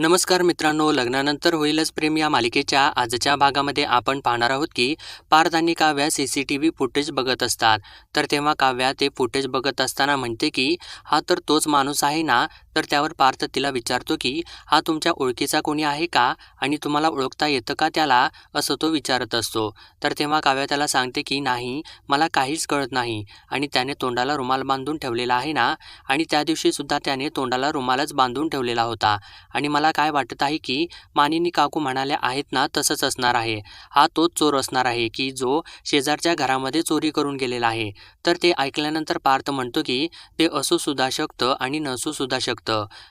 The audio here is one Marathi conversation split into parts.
नमस्कार मित्रांनो लग्नानंतर होईलच प्रेम या मालिकेच्या आजच्या भागामध्ये आपण पाहणार आहोत की पार्थ आणि Kavya C C T V footage बघत असतात. तर तेव्हा काव्या ते फुटेज बघत असताना म्हणते की हा तर तोच माणूस आहे ना तर त्यावर पार्थ तिला विचारतो की हा तुमच्या ओळखीचा कोणी आहे का? आणि तुम्हाला ओळखता येतं का त्याला? असं तो विचारत असतो. तर तेव्हा काव्या त्याला सांगते की नाही मला काहीच कळत नाही. आणि त्याने तोंडाला रुमाल बांधून ठेवलेला आहे ना? आणि त्या दिवशीसुद्धा त्याने तोंडाला रुमालच बांधून ठेवलेला होता. आणि मला काय वाटत आहे की मानिनी काकू म्हणाल्या आहेत ना तसंच असणार आहे. हा तोच चोर असणार आहे की जो शेजारच्या घरामध्ये चोरी करून गेलेला आहे. तर ते ऐकल्यानंतर पार्थ म्हणतो की ते असू सुद्धा शकतं आणि नसू सुद्धा शकतं.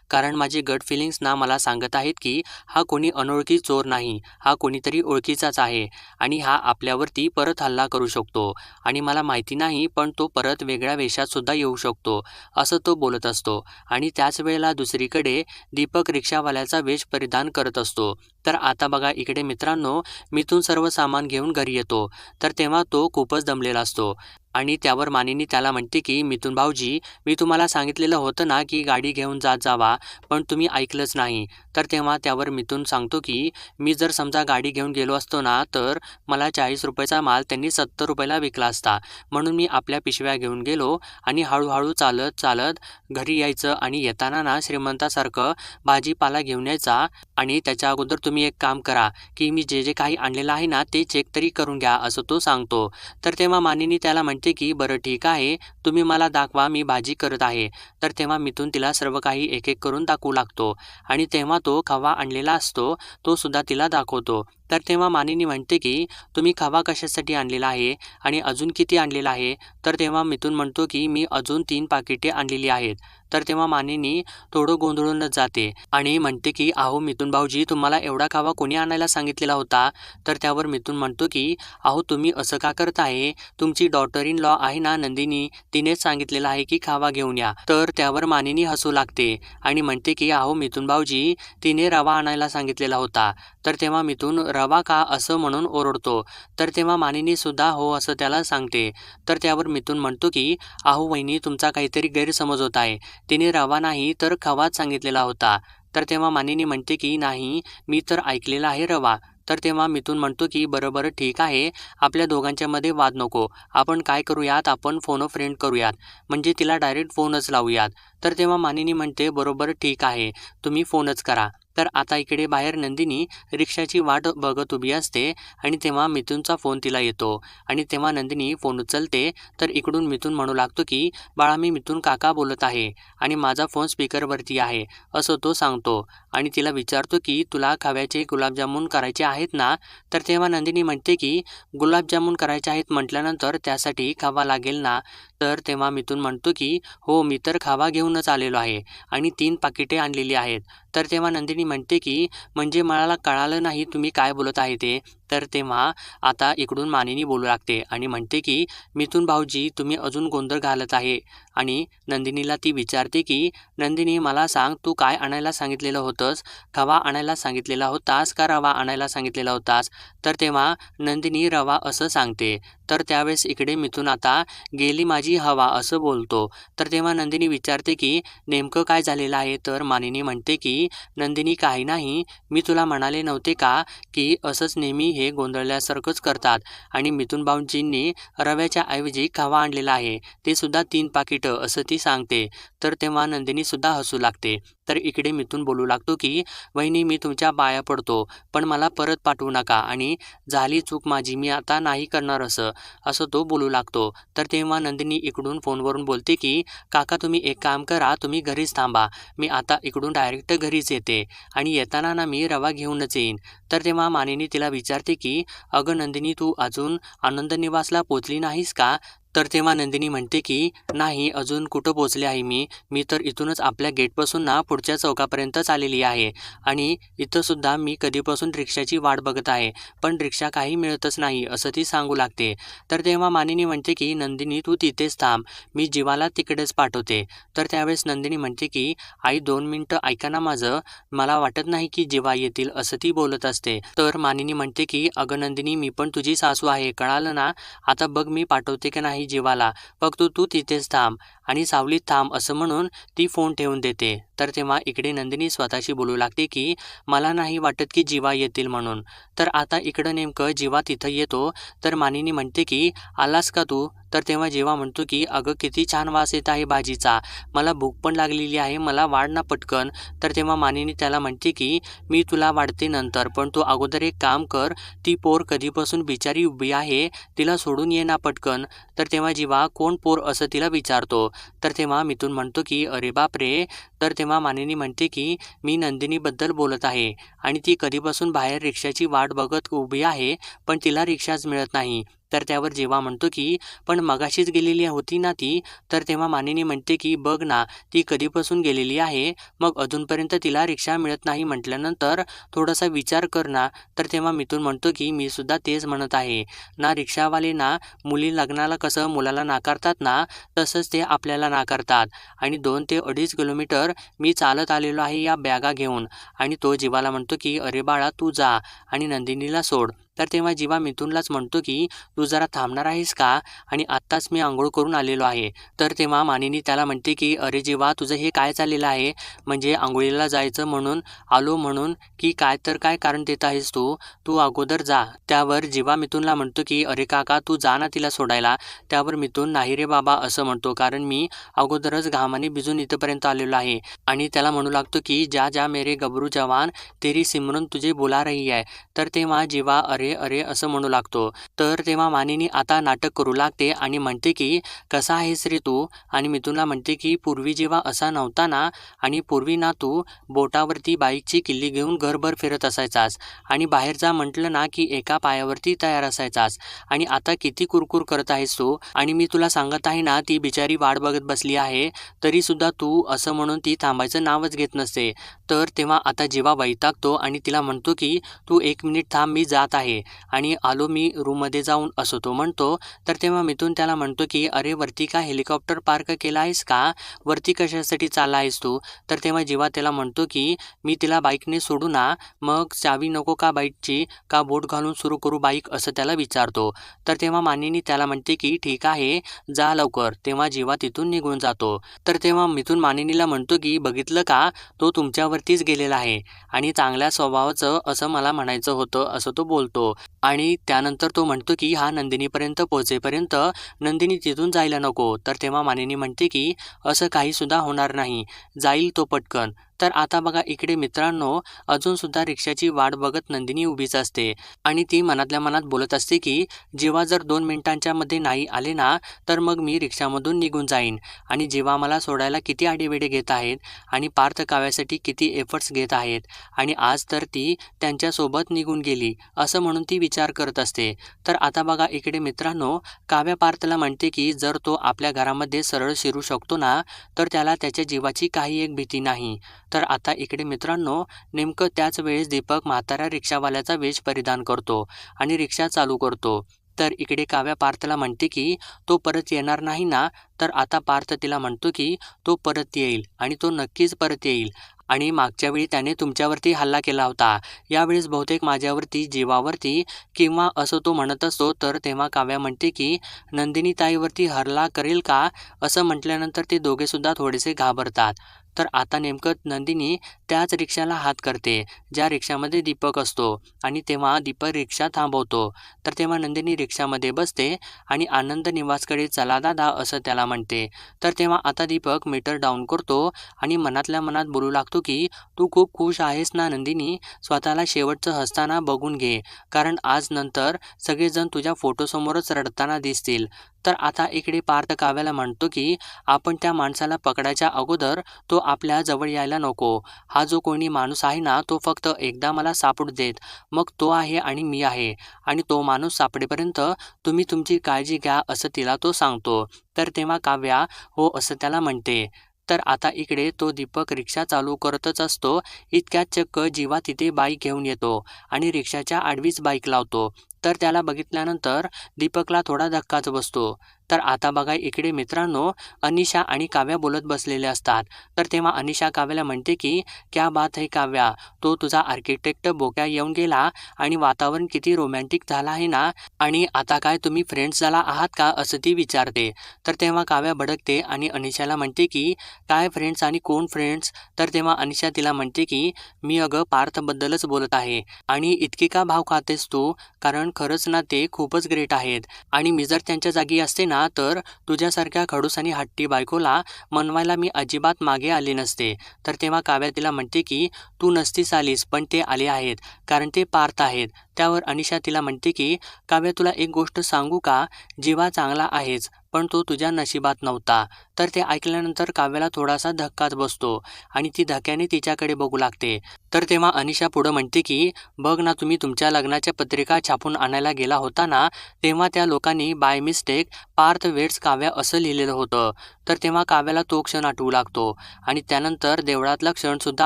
कारण माझी गट फिलिंग्स ना मला सांगत आहेत की हा कोणी अनोळखी चोर नाही हा कोणीतरी ओळखीचाच आहे आणि हा आपल्यावरती परत हल्ला करू शकतो आणि मला माहिती नाही पण तो परत वेगळ्या वेशातसुद्धा येऊ शकतो असं तो बोलत असतो आणि त्याच वेळेला दुसरीकडे दीपक रिक्षावाल्याचा वेश परिधान करत असतो. तर आता बघा इकडे मित्रांनो मिथून सर्व सामान घेऊन घरी येतो. तर तेव्हा तो खूपच दमलेला असतो. आणि त्यावर मानिनी त्याला म्हणते की मिथून भाऊजी मी तुम्हाला सांगितलेलं होतं ना की गाडी घेऊन जात जावा पण तुम्ही ऐकलंच नाही. तर तेव्हा त्यावर मिथून सांगतो की मी जर समजा गाडी घेऊन गेलो असतो ना तर मला चाळीस रुपयाचा माल त्यांनी सत्तर रुपयाला विकला असता. म्हणून मी आपल्या पिशव्या घेऊन गेलो आणि हळूहळू चालत चालत घरी यायचं आणि येताना ना श्रीमंतासारखं भाजीपाला घेऊन यायचा. आणि त्याच्या अगोदर तुम्ही एक काम करा की मी जे जे काही आणलेलं आहे ना ते चेक तरी करून घ्या असं तो सांगतो. तर तेव्हा मानिनी त्याला म्हणते की बरं ठीक आहे तुम्ही मला दाखवा मी भाजी करत आहे. तर तेव्हा मिथून तिला सर्व काही एक एक करून दाखवू लागतो. आणि तेव्हा तो खवा आणलेला असतो तो सुद्धा तिला दाखवतो. तर तेव्हा मानिनी म्हणते की तुम्ही खवा कशासाठी आणलेला आहे आणि अजून किती आणलेला आहे? तर तेव्हा मिथून म्हणतो की मी अजून तीन पाकिटे आणलेली आहेत. तर तेव्हा मानिनी थोडं गोंधळूनच जाते आणि म्हणते की अहो मिथून भाऊजी तुम्हाला एवढा खावा कोणी आणायला सांगितलेला होता? तर त्यावर मिथून म्हणतो की अहो तुम्ही असं का करताय? तुमची डॉटर इन लॉ आहे ना नंदिनी? तिनेच सांगितलेलं आहे की खावा घेऊन या. तर त्यावर मानिनी हसू लागते आणि म्हणते की अहो मिथून भाऊजी तिने रवा आणायला सांगितलेला होता. तर तेव्हा मिथून रवा का? असं म्हणून ओरडतो. तर तेव्हा मानिनी सुद्धा हो असं त्याला सांगते. तर त्यावर मिथून म्हणतो की अहो वहिनी तुमचा काहीतरी गैरसमज होत आहे. तिने रवा नाही तर खवाच सांगितलेला होता. तर तेव्हा मानिनी म्हणते की नाही मी तर ऐकलेला आहे रवा. तर तेव्हा मिथून म्हणतो की बरोबर ठीक आहे. आपल्या दोघांच्यामध्ये वाद नको. आपण काय करूयात? आपण फोन फ्रेंड करूयात. म्हणजे तिला डायरेक्ट फोनच लावूयात. तर तेव्हा मानिनी म्हणते बरोबर ठीक आहे. तुम्ही फोनच करा. तर आता इकडे बाहेर नंदिनी रिक्षाची वाट बघत उभी असते आणि तेव्हा मिथूनचा फोन तिला येतो. आणि तेव्हा नंदिनी फोन उचलते तर इकडून मिथून म्हणू लागतो की बाळा मी मिथून काका बोलत आहे आणि माझा फोन स्पीकरवरती आहे असं तो सांगतो. आणि तिला विचारतो की तुला खव्याचे गुलाबजामुन करायचे आहेत ना? तर तेव्हा नंदिनी म्हणते की गुलाबजामुन करायचे आहेत म्हटल्यानंतर त्यासाठी खावा लागेल ना? तर तेव्हा मिथून म्हणतो की हो मी तर खावा घेऊनच आलेलो आहे आणि तीन पाकिटे आणलेली आहेत. तर तेव्हा नंदिनी म्हणते की म्हणजे मला कळालं नाही तुम्ही काय बोलत आहे ते. तर तेव्हा आता इकडून मानिनी बोलू लागते आणि म्हणते की मिथून भाऊजी तुम्ही अजून गोंधळ घालत आहे. आणि नंदिनीला ती विचारते की नंदिनी मला सांग तू काय आणायला सांगितलेलं होतंस? खवा आणायला सांगितलेला होतास का रवा आणायला सांगितलेला होतास? तर तेव्हा नंदिनी रवा असं सांगते. तर त्यावेळेस इकडे मिथून आता गेली माझी हवा असं बोलतो. तर तेव्हा नंदिनी विचारते की नेमकं काय झालेलं आहे? तर मानिनी म्हणते की नंदिनी काही नाही. मी तुला म्हणाले नव्हते का की असंच नेहमी हे गोंधळल्यासारखंच करतात. आणि मिथुन भाऊजींनी रव्याच्या ऐवजी खावा आणलेला आहे. ते सुद्धा तीन पाकिटं असं ती सांगते. तर तेव्हा नंदिनी सुद्धा हसू लागते. तर इकडे मिथून बोलू लागतो की वहिनी मी तुमच्या पाया पडतो पण मला परत पाठवू नका आणि झाली चूक माझी मी आता नाही करणार असं असं तो बोलू लागतो. तर तेव्हा नंदिनी इकडून फोनवरून बोलते की काका तुम्ही एक काम करा तुम्ही घरीच थांबा मी आता इकडून डायरेक्ट घरीच येते आणि येताना ना मी रवा घेऊनच येईन. तर तेव्हा मानिनी तिला विचारते की अगं नंदिनी तू अजून आनंद निवासला पोचली नाहीस का? तर तेव्हा नंदिनी म्हणते की नाही अजून कुठं पोचले आहे मी? मी तर इथूनच आपल्या गेटपासून ना पुढच्या चौकापर्यंतच आलेली आहे. आणि इथंसुद्धा मी कधीपासून रिक्षाची वाट बघत आहे. पण रिक्षा काही मिळतच नाही असं ती सांगू लागते. तर तेव्हा मानिनी म्हणते की नंदिनी तू तिथेच थांब. मी जीवाला तिकडेच पाठवते. तर त्यावेळेस नंदिनी म्हणते की आई दोन मिनटं ऐका ना माझं. मला वाटत नाही की जीवा येतील असं ती बोलत असते. तर मानिनी म्हणते की अगं नंदिनी मी पण तुझी सासू आहे. कळालं ना? आता बघ मी पाठवते की नाही. नाही जीवाला फक्त तू तिथेच थांब आणि सावलीत थांब असं म्हणून ती फोन ठेवून देते. तर तेव्हा इकडे नंदिनी स्वतःशी बोलू लागते की मला नाही वाटत की जीवा येतील म्हणून. तर आता इकडं नेमकं जीवा तिथं येतो. तर मानिनी म्हणते की आलास का तू? तर तेव्हा जेव्हा म्हणतो की अगं किती छान वास येत आहे भाजीचा. मला भूक पण लागलेली आहे मला वाढ ना पटकन. तर तेव्हा मानिनी त्याला म्हणते की मी तुला वाढते नंतर पण तू अगोदर एक काम कर ती पोर कधीपासून बिचारी उभी आहे तिला सोडून ये ना पटकन. तर तेव्हा जीवा कोण पोर? असं तिला विचारतो. तर तेव्हा मिथून म्हणतो की अरे बाप रे तर तेव्हा मानिनी म्हणते की मी नंदिनीबद्दल बोलत आहे आणि ती कधीपासून बाहेर रिक्षाची वाट बघत उभी आहे पण तिला रिक्षाच मिळत नाही. तर त्यावर जेव्हा म्हणतो की पण मगाशीच गेलेली होती ना ती तर तेव्हा मानिनी म्हणते की बघ ना ती कधीपासून गेलेली आहे मग अजूनपर्यंत तिला रिक्षा मिळत नाही म्हटल्यानंतर थोडासा विचार कर ना. तर तेव्हा मिथून म्हणतो की मी सुद्धा तेच म्हणत आहे. ना रिक्षावाले ना मुली लग्नाला कसं मुलाला नाकारतात ना तसंच ते आपल्याला नाकारतात. आणि दोन ते अडीच किलोमीटर मी चालत आलेलो आहे या बॅगा घेऊन. आणि तो जीवाला म्हणतो की अरे बाळा तू जा आणि नंदिनीला सोड. तर तेव्हा जीवा मिथूनलाच म्हणतो की तू जरा थांबणार आहेस का? आणि आत्ताच मी आंघोळ करून आलेलो आहे. तर तेव्हा मानिनी त्याला म्हणते की अरे जीवा तुझं हे काय चाललेलं आहे? म्हणजे आंघोळीला जायचं म्हणून आलो म्हणून की काय तर काय कारण देत आहेस तू? तू अगोदर जा. त्यावर जीवा मिथूनला म्हणतो की अरे काका तू जा ना तिला सोडायला. त्यावर मिथून नाही रे बाबा असं म्हणतो. कारण मी अगोदरच घामाने भिजून इथंपर्यंत आलेलो आहे. आणि त्याला म्हणू लागतो की ज्या ज्या मेरे गबरू जवान तेरी सिमरन तुझे बोला रही आहे तर तेव्हा जीवा अरे अरे अरे असं म्हणू लागतो. तर तेव्हा मानिनी आता नाटक करू लागते आणि म्हणते की कसा आहेस रे तू? आणि मिथुनला म्हणते की पूर्वी जेव्हा असा नव्हता ना आणि पूर्वी ना तू बोटावरती बाईकची किल्ली घेऊन घरभर फिरत असायचास. आणि बाहेर जा म्हटलं ना की एका पायावरती तयार असायचास. आणि आता किती कुरकुर करत आहेस तू? आणि मी तुला सांगत आहे ना ती बिचारी वाट बघत बसली आहे. तरीसुद्धा तू असं म्हणून ती थांबायचं नावच घेत नसते. तर तेव्हा आता जेव्हा वैतागतो आणि तिला म्हणतो की तू एक मिनिट थांब मी जात आहे. आणि आलो मी रूममध्ये जाऊन असं तो म्हणतो तर तेव्हा मिथून त्याला म्हणतो की अरे वरती का हेलिकॉप्टर पार्क केला आहेस का? वरती कशासाठी चालला आहेस तू? तर तेव्हा जेव्हा त्याला म्हणतो की मी तिला बाईकने सोडू ना मग चावी नको का बाईकची? का बोट घालून सुरू करू बाईक? असं त्याला विचारतो. तर तेव्हा मानिनी त्याला म्हणते की ठीक आहे जा लवकर. तेव्हा जेव्हा तिथून निघून जातो. तर तेव्हा मिथून मानिनीला म्हणतो की बघितलं का? तो तुमच्यावरतीच गेलेला आहे. आणि चांगल्या स्वभावाचं असं मला म्हणायचं होतं असं तो बोलतो. आणि त्यानंतर तो म्हणतो की हा नंदिनीपर्यंत पोहोचेपर्यंत नंदिनी तिथून जायला नको. तर तेव्हा मानिनी म्हणते की असं काहीसुद्धा होणार नाही. जाईल तो पटकन. तर आता बघा इकडे मित्रांनो अजूनसुद्धा रिक्षाची वाट बघत नंदिनी उभीच असते. आणि ती मनातल्या मनात बोलत असते की जेव्हा जर दोन मिनिटांच्या मध्ये नाही आले ना तर मग मी रिक्षामधून निघून जाईन. आणि जेव्हा मला सोडायला किती आडेवेडे घेत आहेत आणि पार्थ काव्यासाठी किती एफर्ट्स घेत आहेत आणि आज तर ती त्यांच्यासोबत निघून गेली असं म्हणून ती विचार करत असते. तर आता बघा इकडे मित्रांनो काव्या पार्थला म्हणते की जर तो आपल्या घरामध्ये सरळ शिरू शकतो ना तर त्याला त्याच्या जीवाची काही एक भीती नाही. तर आता इकडे मित्रांनो नेमकं त्याच वेळेस दीपक म्हाताऱ्या रिक्षावाल्याचा वेश परिधान करतो आणि रिक्षा चालू करतो. तर इकडे काव्या पार्थला म्हणते की तो परत येणार नाही ना? तर आता पार्थ तिला म्हणतो की तो परत येईल आणि तो नक्कीच परत येईल. आणि मागच्या वेळी त्याने तुमच्यावरती हल्ला केला होता. यावेळेस बहुतेक माझ्यावरती जीवावरती किंवा असं तो म्हणत असतो तर तेव्हा काव्या म्हणते की नंदिनी ताईवरती हल्ला करेल का? असं म्हटल्यानंतर ते दोघेसुद्धा थोडेसे घाबरतात. तर आता नेमकं नंदिनी त्याच रिक्षाला हात करते ज्या रिक्षामध्ये दीपक असतो आणि तेव्हा दीपक रिक्षा थांबवतो. तर तेव्हा नंदिनी रिक्षामध्ये बसते आणि आनंद निवासकडे चला दादा असं त्याला म्हणते. तर तेव्हा आता दीपक मीटर डाऊन करतो आणि मनातल्या मनात बोलू लागतो की तू खूप खुश आहेस ना नंदिनी? स्वतःला शेवटचं हसताना बघून घे. कारण आज नंतर सगळेजण तुझ्या फोटोसमोरच रडताना दिसतील. तर आता इकडे पार्थ काव्याला म्हणतो की आपण त्या माणसाला पकडायच्या अगोदर तो आपल्या जवळ यायला नको. हा जो कोणी माणूस आहे ना तो फक्त एकदा मला सापडू देत. मग तो आहे आणि मी आहे. आणि तो माणूस सापडेपर्यंत तुम्ही तुमची काळजी घ्या असं तिला तो सांगतो. तर तेव्हा काव्या हो असं त्याला म्हणते. तर आता इकडे तो दीपक रिक्षा चालू करतच असतो. इतक्यात चक्क जीवा तिथे बाईक घेऊन येतो आणि रिक्षाच्या आडवीच बाईक लावतो. तर त्याला बघितल्यानंतर दीपकला थोडा धक्काच बसतो. तर आता बघा इकडे मित्रांनो अनिशा आणि काव्या बोलत बसलेले असतात. तर तेव्हा अनिशा काव्याला म्हणते की क्या बात है काव्या तो तुझा आर्किटेक्ट बोक्या येऊन गेला आणि वातावरण किती रोमॅन्टिक झाला आहे ना? आणि आता काय तुम्ही फ्रेंड्स झाला आहात का? असं ती विचारते. तर तेव्हा काव्या भडकते आणि अनिशाला म्हणते की काय फ्रेंड्स आणि कोण फ्रेंड्स तर तेव्हा अनिशा तिला म्हणते की मी अगं पार्थबद्दलच बोलत आहे आणि इतकी का भाव खातेस तू? कारण खरंच ना ते खूपच ग्रेट आहेत. आणि मी जर त्यांच्या जागी असते ना तर तुझ्यासारख्या खडूस आणि हट्टी बायकोला मनवायला मी अजिबात मागे आले नसते. तर तेव्हा काव्या तिला म्हणते की तू नसतीस आलीस पण ते आले आहेत कारण ते पार्थ आहेत. त्यावर अनिशा तिला म्हणते की काव्या तुला एक गोष्ट सांगू का? जीवा चांगला आहेच पण तो तुझ्या नशिबात नव्हता. तर ते ऐकल्यानंतर काव्याला थोडासा धक्काच बसतो आणि ती धक्क्याने तिच्याकडे बघू लागते. तर तेव्हा अनिशा पुढं म्हणते की बघ ना तुम्ही तुमच्या लग्नाच्या पत्रिका छापून आणायला गेला होता ना तेव्हा त्या लोकांनी by mistake Parth weds Kavya असं लिहिलेलं होतं. तर तेव्हा काव्याला तो क्षण आठवू लागतो आणि त्यानंतर देवळातला क्षणसुद्धा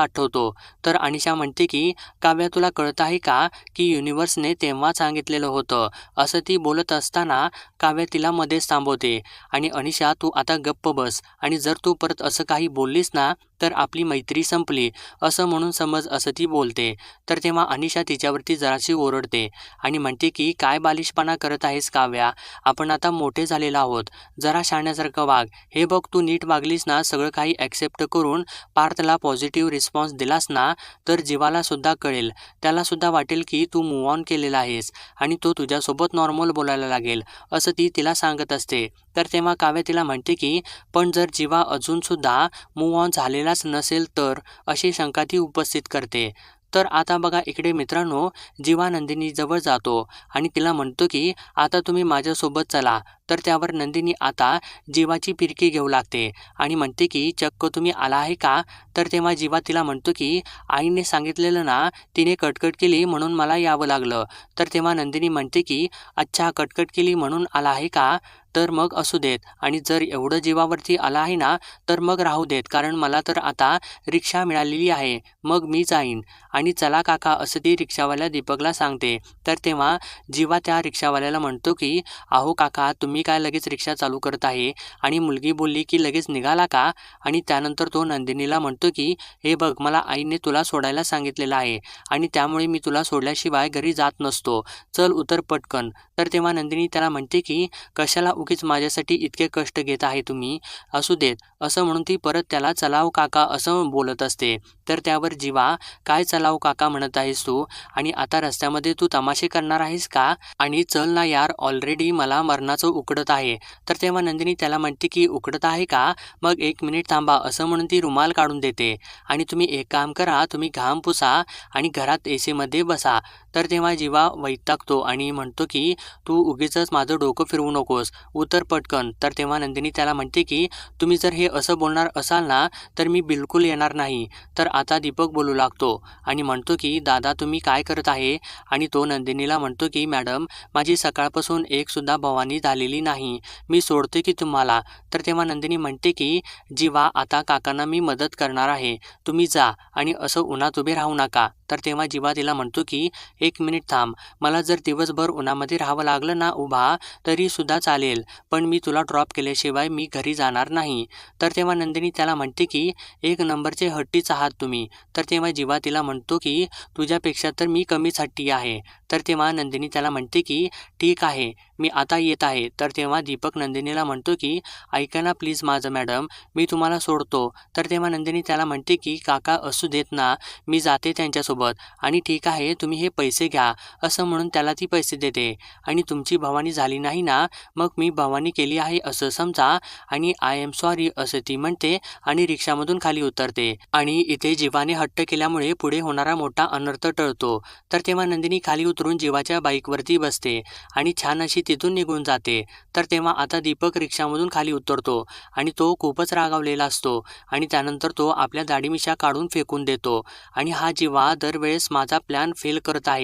आठवतो. तर अनिशा म्हणते की काव्या तुला कळत आहे का की युनिवर्सने तेव्हा सांगितलेलं होतं? असं ती बोलत असताना काव्या तिला मध्येच थांबवते. आणि अनिशा तू आता गप्प बस. आणि जर तू परत असं काही बोललीस ना तर आपली मैत्री संपली. असं म्हणून समज असं ती बोलते. तर तेव्हा अनिशा तिच्यावरती जराशी ओरडते आणि म्हणते की काय बालिशपणा करत आहेस काव्या? आपण आता मोठे झालेलो आहोत. जरा शाण्यासारखं वाग. हे बघ तू नीट वागलीस ना सगळं काही ॲक्सेप्ट करून पार्थला पॉझिटिव्ह रिस्पॉन्स दिलास ना तर जीवाला सुद्धा कळेल. त्याला सुद्धा वाटेल की तू मूव ऑन केलेला आहेस आणि तो तुझ्यासोबत नॉर्मल बोलायला लागेल. असं ती तिला सांगत असते. तर तेव्हा काव्या तिला म्हणते की पण जर जीवा अजूनसुद्धा मूव ऑन झालेलाच नसेल तर अशी शंका ती उपस्थित करते. तर आता बघा इकडे मित्रांनो जीवानंदिनी जवळ जातो आणि तिला म्हणतो की आता तुम्ही माझ्यासोबत चला. तर त्यावर नंदिनी आता जीवाची फिरकी घेऊ लागते आणि म्हणते की चक्क तुम्ही आला आहे का? तर तेव्हा जीवा तिला म्हणतो की आईने सांगितलेलं ना तिने कटकट केली म्हणून मला यावं लागलं. तर तेव्हा नंदिनी म्हणते की अच्छा कटकट केली म्हणून आला आहे का? तर मग असू देत. आणि जर एवढं जीवावरती आला आहे ना तर मग राहू देत. कारण मला तर आता रिक्षा मिळालेली आहे. मग मी जाईन. आणि चला काका असं ती रिक्षावाल्या दीपकला सांगते. तर तेव्हा जीवा त्या रिक्षावाल्याला म्हणतो की अहो काका तुम्ही काय लगेच रिक्षा चालू करत आहे? आणि मुलगी बोलली की लगेच निघाला का? आणि त्यानंतर तो नंदिनीला म्हणतो की हे बघ मला आईने तुला सोडायला सांगितलेलं आहे आणि त्यामुळे मी तुला सोडल्याशिवाय घरी जात नसतो. चल उतर पटकन. तर तेव्हा नंदिनी त्याला म्हणते की कशाला उगीच माझ्यासाठी इतके कष्ट घेत आहे तुम्ही? असू देत. असं म्हणून ती परत त्याला चलाव काका असं बोलत असते. तर त्यावर जीवा काय चलाव काका म्हणत आहेस तू? आणि आता रस्त्यामध्ये तू तमाशे करणार आहेस का? आणि चल ना यार ऑलरेडी मला मरणाचं उकडत आहे. तर तेव्हा नंदिनी त्याला म्हणते की उकडत आहे का? मग एक मिनिट थांबा असं म्हणून ती रुमाल काढून देते. आणि तुम्ही एक काम करा तुम्ही घाम पुसा आणि घरात ए सीमध्ये बसा. तर तेव्हा जीवा वैतागतो आणि म्हणतो की तू उगीच माझं डोकं फिरवू नकोस. उतर पटकन. तर तेव्हा नंदिनी त्याला म्हणते की तुम्ही जर हे असं बोलणार असाल ना तर मी बिलकुल येणार नाही. तर आता दीपक बोलू लागतो आणि म्हणतो की दादा तुम्ही काय करत आहे? आणि तो नंदिनीला म्हणतो की मॅडम माझी सकाळपासून एकसुद्धा भवानी झालेली नाही. मी सोडते की तुम्हाला. तर तेव्हा नंदिनी म्हणते की जीवा आता काकांना मी मदत करणार आहे. तुम्ही जा आणि असं उन्हात उभे राहू नका. तर तेव्हा जीवा तिला म्हणतो की एक मिनिट थांब. मला जर दिवसभर उन्हामध्ये राहावं लागलं ना उभा तरीसुद्धा चालेल. पण मी तुला ड्रॉप केल्याशिवाय मी घरी जाणार नाही. तर तेव्हा नंदिनी त्याला म्हणते की एक नंबरचे हट्टीच आहात तुम्ही. तर तेव्हा जीवा तिला म्हणतो की तुझ्यापेक्षा तर मी कमीच हट्टी आहे. तर तेव्हा नंदिनी त्याला म्हणते की ठीक आहे मी आता येत आहे. तर तेव्हा दीपक नंदिनीला म्हणतो की ऐका ना प्लीज माझं मॅडम मी तुम्हाला सोडतो. तर तेव्हा नंदिनी त्याला म्हणते की काका असू देत ना मी जाते त्यांच्यासोबत. आणि ठीक आहे तुम्ही हे पैसे पैसे घ्या असं म्हणून त्याला ती पैसे देते. आणि तुमची भवानी झाली नाही ना मग मी भवानी केली आहे असं समजा आणि आय एम सॉरी असं ती म्हणते आणि रिक्षामधून खाली उतरते. आणि इथे जीवाने हट्ट केल्यामुळे पुढे होणारा मोठा अनर्थ टळतो. तर तेव्हा नंदिनी खाली उतरून जीवाच्या बाईकवरती बसते आणि छान अशी तिथून निघून जाते. तर तेव्हा आता दीपक रिक्षामधून खाली उतरतो आणि तो खूपच रागावलेला असतो आणि त्यानंतर तो आपल्या दाढीमिशा काढून फेकून देतो. आणि हा जीवा दरवेळेस माझा प्लॅन फेल करत आहे.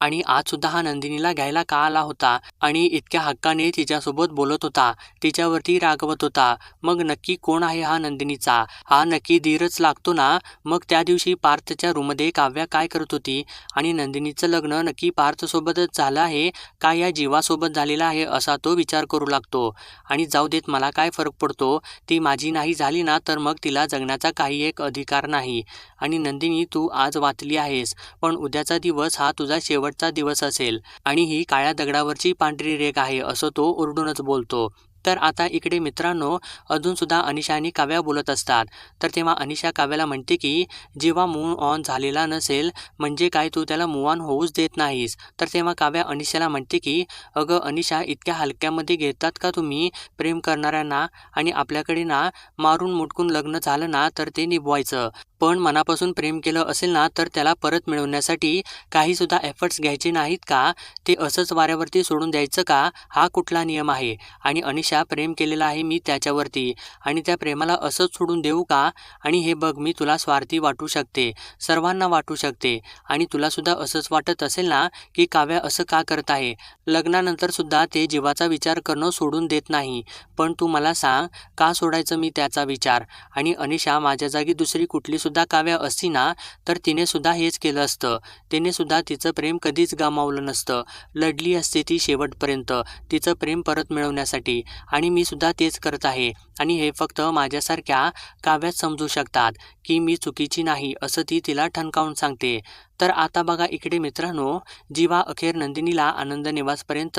आणि आज सुद्धा हा नंदिनीला घ्यायला का आला होता आणि इतक्या हक्काने तिच्यासोबत बोलत होता तिच्यावरती रागवत होता. मग नक्की कोण आहे हा नंदिनीचा? हा नक्की धीरच लागतो ना? मग त्या दिवशी पार्थच्या रूममध्ये काव्या काय करत होती? आणि नंदिनीचं लग्न नक्की पार्थसोबतच झालं आहे का या जीवासोबत झालेला आहे असा तो विचार करू लागतो. आणि जाऊ देत मला काय फरक पडतो? ती माझी नाही झाली ना तर मग तिला जगण्याचा काही एक अधिकार नाही. आणि नंदिनी तू आज वाचली आहेस पण उद्याचा दिवस हा तुझा शेवटचा दिवस असेल आणि ही काळ्या दगडावरची पांढरी रेख आहे असं तो ओरडूनच बोलतो. तर आता इकडे मित्रांनो अजूनसुद्धा अनिशा आणि काव्या बोलत असतात. तर तेव्हा अनिशा काव्याला म्हणते की जेव्हा मूव ऑन झालेला नसेल म्हणजे काय तू त्याला मूव ऑन होऊच देत नाहीस. तर तेव्हा काव्या अनिशाला म्हणते की अगं अनिशा इतक्या हलक्यामध्ये घेतात का तुम्ही प्रेम करणाऱ्यांना? आणि आपल्याकडे ना मारून मुटकून लग्न झालं ना तर ते निभवायचं. पण मनापासून प्रेम केलं असेल ना तर त्याला परत मिळवण्यासाठी काहीसुद्धा एफर्ट्स घ्यायचे नाहीत का? ते असंच वाऱ्यावरती सोडून द्यायचं का? हा कुठला नियम आहे? आणि अनिशा प्रेम केलेला आहे मी त्याच्यावरती. आणि त्या प्रेमाला असंच सोडून देऊ का? आणि हे बघ मी तुला स्वार्थी वाटू शकते. सर्वांना वाटू शकते. आणि तुलासुद्धा असंच वाटत असेल ना की काव्या असं का करत आहे? लग्नानंतर सुद्धा ते जीवाचा विचार करणं सोडून देत नाही. पण तू मला सांग का सोडायचं मी त्याचा विचार? आणि अनिशा माझ्या जागी दुसरी कुठली सुद्धा काव्या असती ना तर तिने सुद्धा हेच केलं असतं. तिने सुद्धा तिचं प्रेम कधीच गमावलं नसतं. लढली असते ती शेवटपर्यंत तिचं प्रेम परत मिळवण्यासाठी. आणि मी सुद्धा तेच करत आहे. आणि हे फक्त माझ्यासारख्या काव्यात समजू शकतात की मी चुकीची नाही असं ती तिला ठणकावून सांगते. तर आता बघा इकडे मित्रांनो जीवा अखेर नंदिनीला आनंद निवासपर्यंत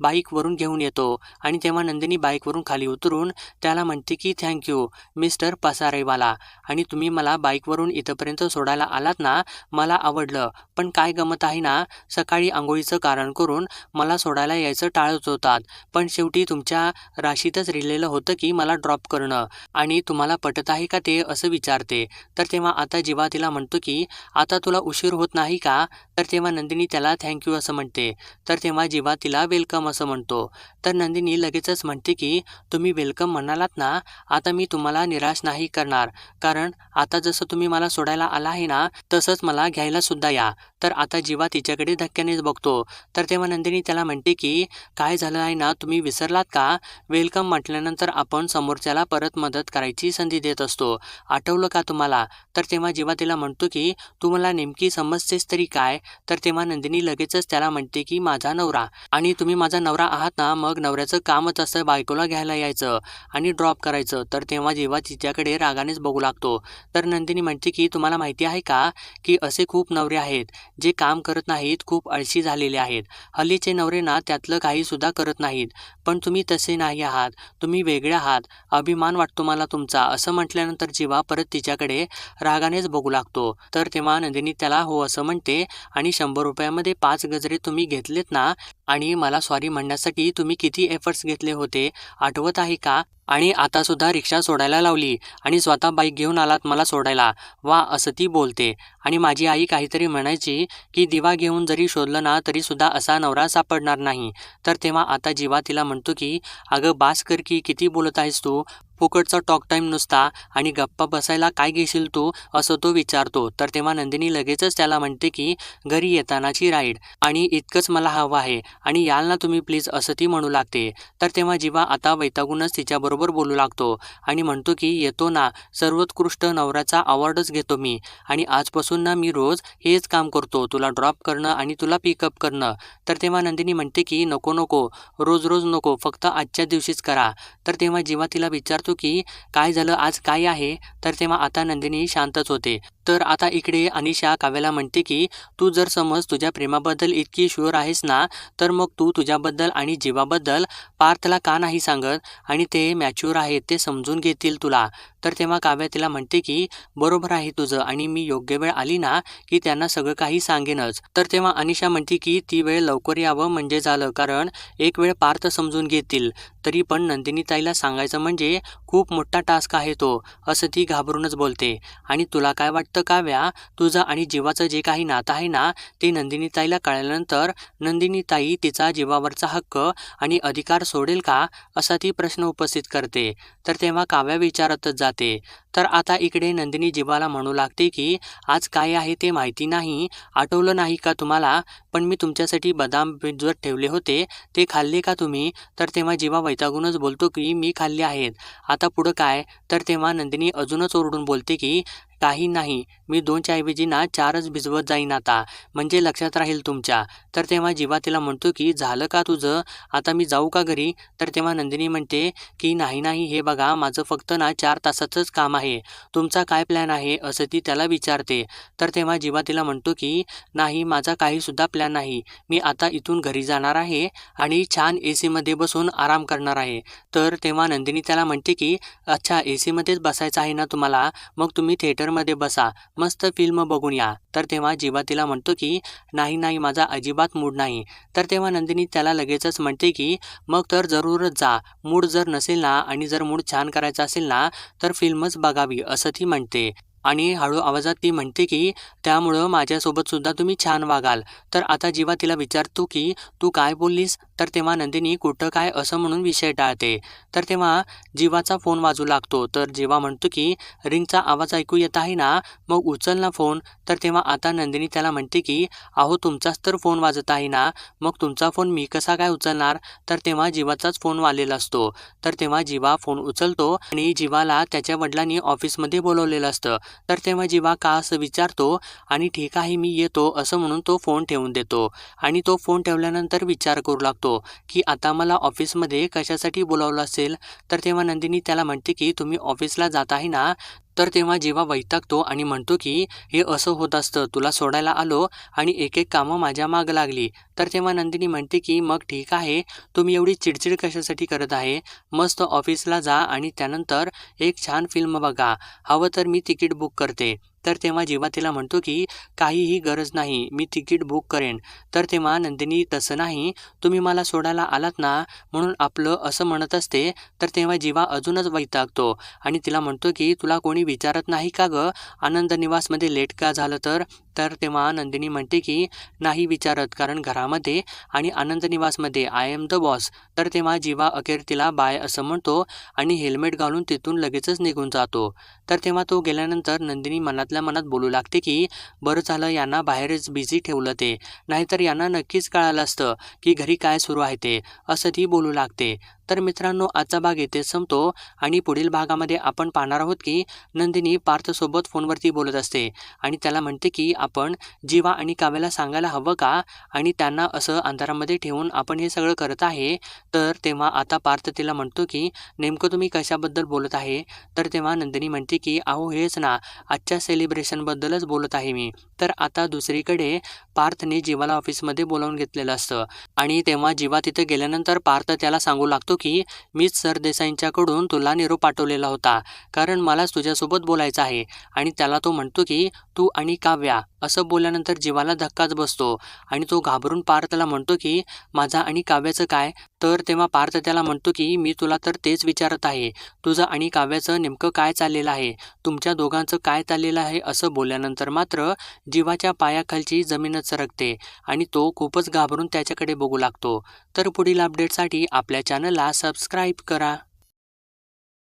बाईकवरून घेऊन येतो आणि तेव्हा नंदिनी बाईकवरून खाली उतरून त्याला म्हणते की थँक्यू मिस्टर पसारेवाला. आणि तुम्ही मला बाईकवरून इथंपर्यंत सोडायला आलात ना मला आवडलं. पण काय गमत आहे ना सकाळी आंघोळीचं कारण करून मला सोडायला यायचं टाळत होतात. पण शेवटी तुमच्या राशीतच रिलेलं होतं की मला ड्रॉप करणं. आणि तुम्हाला पटत आहे का ते असं विचारते. तर तेव्हा आता जीवा तिला म्हणतो की आता तुला उशीर होत नाही का? तर तेव्हा नंदिनी त्याला थँक्यू असं म्हणते. तर तेव्हा जीवा तिला वेलकम असं म्हणतो. तर नंदिनी लगेचच म्हणते की तुम्ही वेलकम म्हणालात ना आता मी तुम्हाला निराश नाही करणार. कारण आता जसं तुम्ही मला सोडायला आला आहे ना तसंच मला घ्यायला सुद्धा या. तर आता जीवा तिच्याकडे धक्क्यानेच बघतो. तर तेव्हा नंदिनी त्याला म्हणते की काय झालं आहे ना तुम्ही विसरलात का? वेलकम म्हटल्यानंतर आपण समोरच्याला परत मदत करायची संधी देत असतो. आठवलं का तुम्हाला? तर तेव्हा जेव्हा तिला म्हणतो की तू मला नेमकी समजतेस तरी काय? तर तेव्हा नंदिनी लगेचच त्याला म्हणते की माझा नवरा. आणि तुम्ही माझा नवरा आहात ना मग नवऱ्याचं कामच असं बायकोला घ्यायला यायचं आणि ड्रॉप करायचं. तर तेव्हा जेव्हा तिच्याकडे रागानेच बघू लागतो. तर नंदिनी म्हणते की तुम्हाला माहिती आहे का की असे खूप नवरे आहेत. जे काम करत नाहीत खूप आळशी झालेले आहेत. हल्लीचे नवरे ना त्यातलं काही सुद्धा करत नाहीत. पण तुम्ही तसे नाही आहात. तुम्ही वेगळे आहात. अभिमान वाटतो मला तुमचा. असं म्हटल्यानंतर जीवा परत तिच्याकडे रागानेच बघू लागतो. तर तेव्हा नंदिनी त्याला हो असं म्हणते आणि शंभर रुपयामध्ये पाच गजरे तुम्ही घेतलेत ना आणि मला सॉरी म्हणण्यासाठी तुम्ही किती एफर्ट्स घेतले होते? आठवत आहे का? आणि आता सुद्धा रिक्षा सोडायला लावली आणि स्वतः बाईक घेऊन आलात मला सोडायला. वा असं ती बोलते. आणि माझी आई काहीतरी म्हणायची की दिवा घेऊन जरी शोधलं ना तरी सुद्धा असा नवरा सापडणार नाही. तर तेव्हा आता जीवा तिला म्हणतो की अगं बास कर की किती बोलत आहेस तू? फुकटचा टॉक टाईम नुसता आणि गप्पा बसायला काय घेशील तू असं तो विचारतो. तर तेव्हा नंदिनी लगेचच त्याला म्हणते की घरी येतानाची राईड आणि इतकंच मला हवं आहे. आणि याल ना तुम्ही प्लीज असं ती म्हणू लागते. तर तेव्हा जीवा आता वैतागूनच तिच्याबरोबर बोलू लागतो. आणि म्हणतो की येतो ना. सर्वोत्कृष्ट नवऱ्याचा अवॉर्डच घेतो मी. आणि आजपासून ना मी रोज हेच काम करतो. तुला ड्रॉप करणं आणि तुला पिकअप करणं. तर तेव्हा नंदिनी म्हणते की नको नको. रोज रोज नको. फक्त आजच्या दिवशीच करा. तर तेव्हा जीवा तिला विचारतो की काय झालं आज काय आहे? तर तेव्हा आता नंदिनी शांतच होते. तर आता इकडे अनिशा काव्याला म्हणते की तू जर समज तुझ्या प्रेमाबद्दल इतकी शुअर आहेस ना तर मग तू तुझ्याबद्दल आणि जीवाबद्दल पार्थला का नाही सांगत आणि ते मॅच्युअर आहेत ते समजून घेतील तुला. तर तेव्हा काव्या तिला म्हणते की बरोबर आहे तुझं आणि मी योग्य वेळ आली ना की त्यांना सगळं काही सांगेनच. तर तेव्हा अनिशा म्हणते की ती वेळ लवकर यावं म्हणजे झालं कारण एक वेळ पार्थ समजून घेतील. तरी पण नंदिनी ताईला सांगायचं म्हणजे खूप मोठा टास्क आहे तो असं ती घाबरूनच बोलते. आणि तुला काय वाटतं काव्या? तुझं आणि जीवाचं जे काही नातं आहे ना ते नंदिनीताईला कळल्यानंतर नंदिनीताई तिचा जीवावरचा हक्क आणि अधिकार सोडेल का असा ती प्रश्न उपस्थित करते. तर तेव्हा काव्या विचारतच जाते. तर आता इकडे नंदिनी जीवाला म्हणू लागते की आज काय आहे ते माहिती नाही आठवलं नाही का तुम्हाला? पण मी तुमच्यासाठी बदाम भिजवत ठेवले होते ते खाल्ले का तुम्ही? तर तेव्हा जीवा वैतागूनच बोलतो की मी खाल्ले आहेत. आता पुढं काय? तर तेव्हा नंदिनी अजूनच ओरडून बोलते की काही नाही मी दोनच्या ऐवजी ना चारच भिजवत जाईन आता. म्हणजे लक्षात राहील तुमच्या. तर तेव्हा जीवा तिला म्हणतो की झालं का तुझं? आता मी जाऊ का घरी? तर तेव्हा नंदिनी म्हणते की नाही नाही हे बघा माझं फक्त ना चार तासाचंच काम आहे. तुमचा काय प्लॅन आहे? असं ती त्याला विचारते. तर तेव्हा जीवा तिला म्हणतो की नाही माझा काहीसुद्धा प्लॅन नाही. मी आता इथून घरी जाणार आहे आणि छान ए सीमध्ये बसून आराम करणार आहे. तर तेव्हा नंदिनी त्याला म्हणते की अच्छा ए सीमध्येच बसायचं आहे ना तुम्हाला? मग तुम्ही थिएटरमध्ये बसा मस्त फिल्म बघून या. तर तेव्हा जीवा तिला म्हणतो की नाही नाही माझा अजिबात मूड नाही. तर तेव्हा नंदिनी त्याला लगेचच म्हणते की मग तर जरूरच जा. मूड जर नसेल ना आणि जर मूड छान करायचा असेल ना तर फिल्मच बघावी असं ती म्हणते. आणि हळू आवाजात ती म्हणते की त्यामुळं माझ्यासोबत सुद्धा तुम्ही छान वागाल. तर आता जीवा तिला विचारतो की तू काय बोललीस? तर तेव्हा नंदिनी कुठं काय असं म्हणून विषय टाळते. तर तेव्हा जीवाचा फोन वाजू लागतो. तर जीवा म्हणतो की रिंगचा आवाज ऐकू येत आहे ना? मग उचल ना फोन. तर तेव्हा आता नंदिनी त्याला म्हणते की अहो तुमचाच तर फोन वाजत आहे ना? मग तुमचा फोन मी कसा काय उचलणार? तर तेव्हा जीवाचाच फोन वालेला असतो. तर तेव्हा जीवा फोन उचलतो आणि जीवाला त्याच्या वडिलांनी ऑफिसमध्ये बोलवलेलं असतं. तर तेव्हा जीवा का असं विचारतो आणि ठीक आहे मी येतो असं म्हणून तो फोन ठेवून देतो. आणि तो फोन ठेवल्यानंतर विचार करू लागतो. की आता मला ऑफिसमध्ये कशासाठी बोलावलं असेल? तर तेव्हा नंदिनी त्याला म्हणते की तुम्ही ऑफिसला जात आहे ना? तर तेव्हा जेव्हा वैतागतो आणि म्हणतो की हे असं होत असतं तुला सोडायला आलो आणि एक एक कामं माझ्या माग लागली. तर तेव्हा नंदिनी म्हणते की मग ठीक आहे तुम्ही एवढी चिडचिड कशासाठी करत आहे? मस्त ऑफिसला जा आणि त्यानंतर एक छान फिल्म बघा. हवं तर मी तिकीट बुक करते. तर तेव्हा जेव्हा तिला म्हणतो की काहीही गरज नाही मी तिकीट बुक करेन. तर तेव्हा नंदिनी तसं नाही तुम्ही मला सोडायला आलात ना म्हणून आपलं असं म्हणत असते. तर तेव्हा जीवा अजूनच वैतागतो आणि तिला म्हणतो की तुला कोणी विचारत नाही का गं? आनंद निवासमध्ये लेट का झालं तर? तर तेव्हा नंदिनी म्हणते की नाही विचारत कारण घरामध्ये आणि आनंद निवासमध्ये आय एम द बॉस तर तेव्हा जीवा अखेर तिला बाय असं म्हणतो आणि हेल्मेट घालून तिथून लगेचच निघून जातो. तर तेव्हा तो गेल्यानंतर नंदिनी मनातल्या मनात बोलू लागते की बरं झालं यांना बाहेरच बिझी ठेवलं ते. नाहीतर यांना नक्कीच कळालं असतं की घरी काय सुरू आहे ते असं ती बोलू लागते. तर मित्रांनो आजचा भाग येथे संपतो आणि पुढील भागामध्ये आपण पाहणार आहोत की नंदिनी पार्थसोबत फोनवरती बोलत असते आणि त्याला म्हणते की आपण जीवा आणि काव्याला सांगायला हवं का? आणि त्यांना असं अंधारामध्ये ठेवून आपण हे सगळं करत आहे. तर तेव्हा आता पार्थ तिला म्हणतो की नेमकं तुम्ही कशाबद्दल बोलत आहे? तर तेव्हा नंदिनी म्हणते की अहो हेच ना आजच्या सेलिब्रेशनबद्दलच बोलत आहे मी. तर आता दुसरीकडे पार्थने जीवाला ऑफिसमध्ये बोलावून घेतलेलं असतं आणि तेव्हा जीवा तिथे गेल्यानंतर पार्थ त्याला सांगू लागतो की मीच सरदेसाईंच्याकडून तुला निरोप पाठवलेला होता. कारण मलाच तुझ्यासोबत बोलायचं आहे. आणि त्याला तो म्हणतो की तू आणि काव्या असं बोलल्यानंतर जीवाला धक्काच बसतो आणि तो घाबरून पार्थला म्हणतो की माझा आणि काव्याचं काय? तर तेव्हा पार्थ त्याला म्हणतो की मी तुला तर तेच विचारत आहे. तुझं आणि काव्याचं नेमकं काय चाललेलं आहे? तुमच्या दोघांचं काय चाललेलं आहे? असं बोलल्यानंतर मात्र जीवाच्या पायाखालची जमीनच सरकते आणि तो खूपच घाबरून त्याच्याकडे बघू लागतो. तर पुढील अपडेटसाठी आपल्या चॅनलला सबस्क्राईब करा.